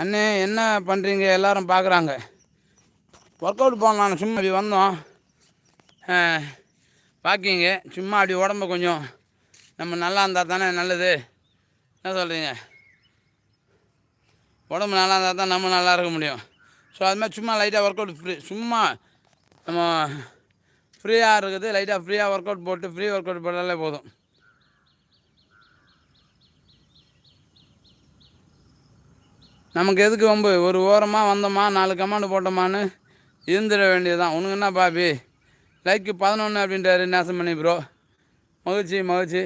அண்ணே என்ன பண்ணுறீங்க எல்லாரும் பார்க்குறாங்க ஒர்க் அவுட் பண்ணலாம் சும்மா அப்படி வந்தோம். வாக்கிங்க சும்மா அப்படி உடம்ப கொஞ்சம் நம்ம நல்லா இருந்தால் தானே நல்லது. என்ன சொல்கிறீங்க உடம்பு நல்லா இருந்தால் தான் நம்ம நல்லா இருக்க முடியும். ஸோ அது மாதிரி சும்மா லைட்டாக ஒர்க் அவுட் ஃப்ரீ சும்மா நம்ம ஃப்ரீயாக இருக்குது. லைட்டாக ஃப்ரீயாக ஒர்க் அவுட் போட்டு ஃப்ரீ ஒர்க் அவுட் போட்டாலே போதும். நமக்கு எதுக்கு வம்பு? ஒரு ஓரமாக வந்தோமா நாலு கமாண்டு போட்டோமான்னு இருந்துட வேண்டியதுதான். உனக்கு என்ன பாபி? லைக்கு பதினொன்று அப்படின்றாரு நேசம் பண்ணி ப்ரோ மகிழ்ச்சி மகிழ்ச்சி.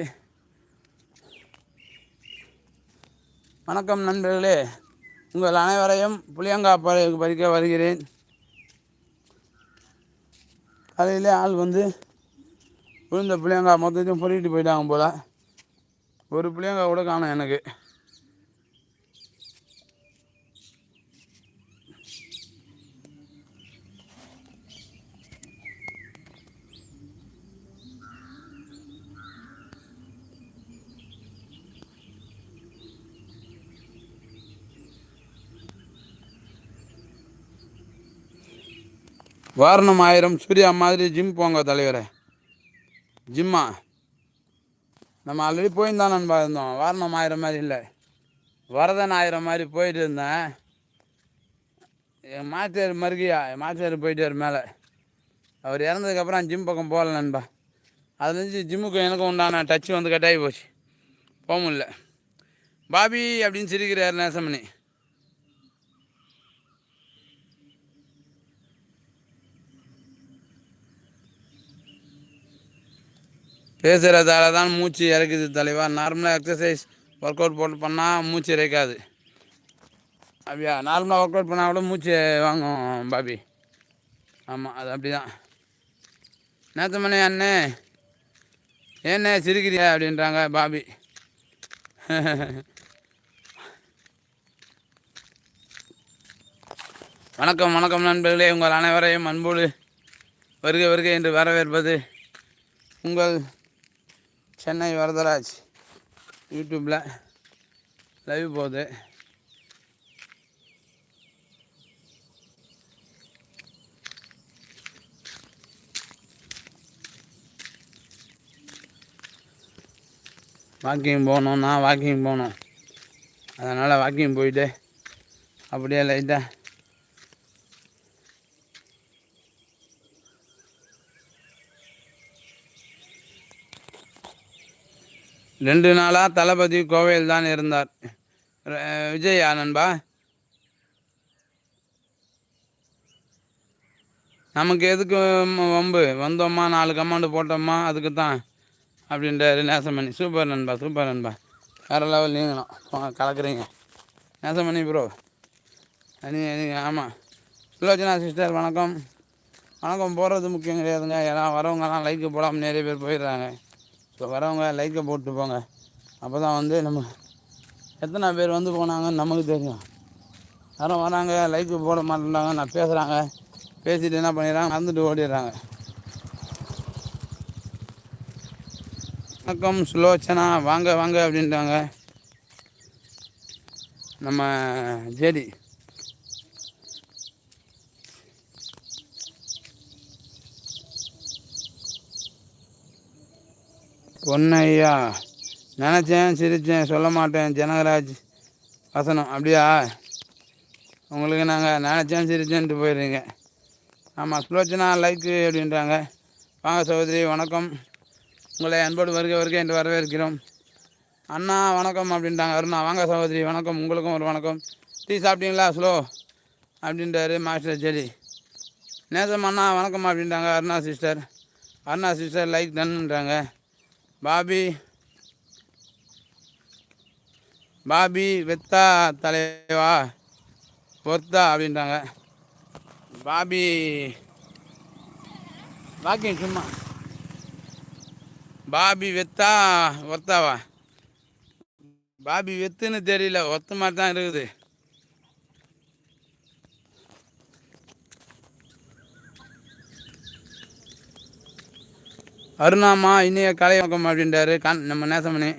வணக்கம் நண்பர்களே. உங்கள் அனைவரையும் புளியங்கா பறிக்க வருகிறேன். காலையிலே ஆள் வந்து விழுந்த புளியங்காய் மொத்தத்தையும் பொறிக்கிட்டு போயிட்டாங்க போல். ஒரு புளியங்காய் கூட காணும் எனக்கு. வாரணம் ஆயிரம் சூர்யா மாதிரி ஜிம் போங்க தலைவரே. ஜிம்மா நம்ம ஆல்ரெடி போயிருந்தோம் நண்பா இருந்தோம். வாரணம் ஆயிரம் மாதிரி இல்லை. வரதன் ஆயிரம் மாதிரி போயிட்டு இருந்தேன். என் மாத்தியார் மருகியா? என் மாத்தியார் போயிட்டார் மேலே. அவர் இறந்ததுக்கப்புறம் ஜிம் பக்கம் போகல நண்பா. அதுலேருந்து ஜிம்முக்கு எனக்கும் உண்டான டச்சு வந்து கட்டாகி போச்சு. போக முடியல. பாபி அப்படின்னு சிரிக்கிறார் நேசமணி. பேசுகிறதால தான் மூச்சு இறக்குது தலைவா. நார்மலாக எக்ஸசைஸ் ஒர்க் அவுட் போட்டு பண்ணால் மூச்சு இறைக்காது. அப்படியா? நார்மலாக ஒர்க் அவுட் பண்ணால் கூட மூச்சு வாங்கும் பாபி. ஆமாம் அது அப்படி தான் நேற்று அண்ணே ஏண்ணே சிரிக்கிறியா அப்படின்றாங்க பாபி. வணக்கம் வணக்கம் நண்பர்களே. உங்கள் அனைவரையும் அன்போடு வருக வருக என்று வரவேற்பது உங்கள் சென்னை வரதராஜ். யூடியூப்பில் லைவ் போகுது. வாக்கிங் போகணும் நான் வாக்கிங் போகணும். அதனால் வாக்கிங் போயிட்டு அப்படியே லைட்டாக ரெண்டு நாளாக தளபதி கோவையில் தான் இருந்தார். விஜய் நண்பா? நமக்கு எதுக்கு வம்பு? வந்தோமா நாலு கமாண்டு போட்டோமா அதுக்கு தான் அப்படின்றாரு நேசமணி. சூப்பர் நண்பா சூப்பர் நண்பா. வேறு லெவல் நீங்களும். கலக்குறீங்க. நேசமணி ப்ரோ நீங்கள் ஆமாம் சுலோச்சனா சிஸ்டர் வணக்கம். வணக்கம் போகிறது முக்கியம் கிடையாதுங்க. ஏன்னா வரவங்கலாம் லைக்கு போடாமல் நிறைய பேர் போயிடுறாங்க. ஸோ வரவங்க லைக்கை போட்டு போங்க. அப்போ தான் வந்து நம்ம எத்தனை பேர் வந்து போனாங்கன்னு நமக்கு தெரியும். யாரும் வராங்க லைக்கு போட மாட்டேன்றாங்க நான் பேசுகிறாங்க பேசிட்டு என்ன பண்ணிடுறாங்க? நடந்துட்டு ஓடிடுறாங்க. வணக்கம் சுலோச்சனா. வாங்க வாங்க அப்படின்றாங்க. நம்ம ஜேடி. பொன்னையா. நினச்சேன் சிரித்தேன் சொல்ல மாட்டேன் ஜனகராஜ். வசனம் அப்படியா? உங்களுக்கு நாங்கள் நினச்சேன் சிரிச்சேன்ட்டு போயிடுறீங்க ஆமாம் சுலோச்சனா லைக்கு அப்படின்றாங்க. வாங்க சகோதரி வணக்கம். உங்களை அன்போடு வருக வருக என்று வரவேற்கிறோம். அண்ணா வணக்கம் அப்படின்ட்டாங்க அருணா வாங்க சகோதரி வணக்கம். உங்களுக்கும் ஒரு வணக்கம். டீ சாப்பிட்டீங்களா ஸ்லோ? அப்படின்றாரு மாஸ்டர் ஜெலி நேசம் அண்ணா வணக்கம் அப்படின்ட்டாங்க Aruna sister. Aruna sister like டன்ன்றாங்க பாபி பாபி வெத்தா தலைவா பொர்த்தா அப்படின்றாங்க. பாபி வாக்கிங் சும்மா. பாபி வெத்தா ஒர்த்தாவா? பாபி வெத்துன்னு தெரியல ஒத்த மாதிரி தான் இருக்குது. அருணாமா இனிய கலை வணக்கம் அப்படின்றாரு. கண் நம்ம நேசமணி.